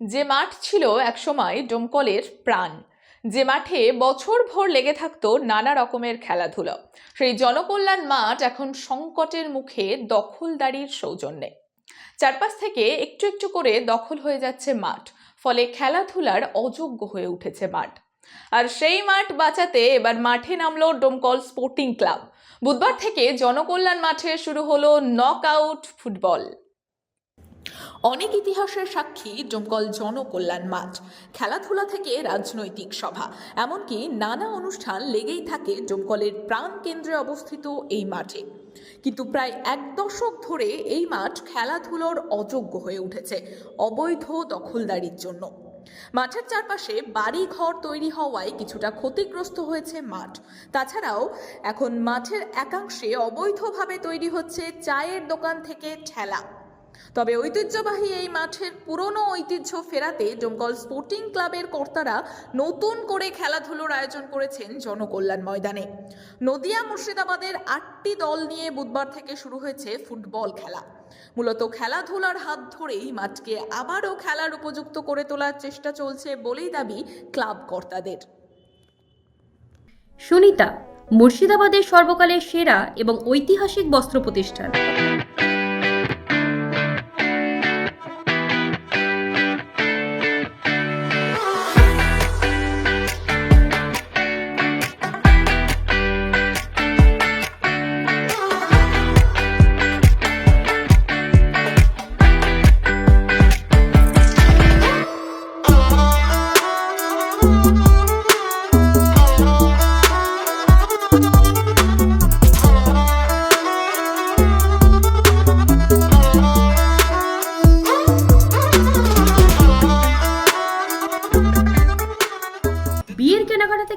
যে মাঠ ছিল একসময় ডোমকলের প্রাণ, যে মাঠে বছর ভর লেগে থাকতো নানা রকমের খেলাধুলো। সেই জনকল্যাণ মাঠ এখন সংকটের মুখে দখলদারির সৌজন্যে। চারপাশ থেকে একটু একটু করে দখল হয়ে যাচ্ছে মাঠ, ফলে খেলাধুলার অযোগ্য হয়ে উঠেছে মাঠ। আর সেই মাঠ বাঁচাতে এবার মাঠে নামলো ডোমকল স্পোর্টিং ক্লাব। বুধবার থেকে জনকল্যাণ মাঠে শুরু হলো নক আউট ফুটবল। অনেক ইতিহাসের সাক্ষী জমকল জনকল্যাণ মাঠ, খেলাধুলা থেকে রাজনৈতিক সভা। এমনকি নানা অনুষ্ঠান লেগেই থাকে জমকলের প্রাণ কেন্দ্রে অবস্থিত এই মাঠে। কিন্তু প্রায় এক দশক ধরে এই মাঠ খেলাধুলোর অযোগ্য হয়ে উঠেছে অবৈধ দখলদারির জন্য। মাঠের চারপাশে বাড়ি ঘর তৈরি হওয়ায় কিছুটা ক্ষতিগ্রস্ত হয়েছে মাঠ। তাছাড়াও এখন মাঠের একাংশে অবৈধভাবে তৈরি হচ্ছে চায়ের দোকান থেকে ঠেলা। তবে ঐতিহ্যবাহী এই মাঠের পুরনো ঐতিহ্য ফেরাতে ডোমকল স্পোর্টিং ক্লাবের কর্তারা নতুন করে খেলাধুলোর আয়োজন করেছেন জনকল্যাণ ময়দানে। নদিয়া মুর্শিদাবাদের আটটি দল নিয়ে বুধবার থেকে শুরু হয়েছে ফুটবল খেলা। মূলত খেলাধুলার হাত ধরেই মাঠকে আবারও খেলার উপযুক্ত করে তোলার চেষ্টা চলছে বলেই দাবি ক্লাব কর্তাদের। সুনিতা, মুর্শিদাবাদের সর্বকালের সেরা এবং ঐতিহাসিক বস্ত্র প্রতিষ্ঠান।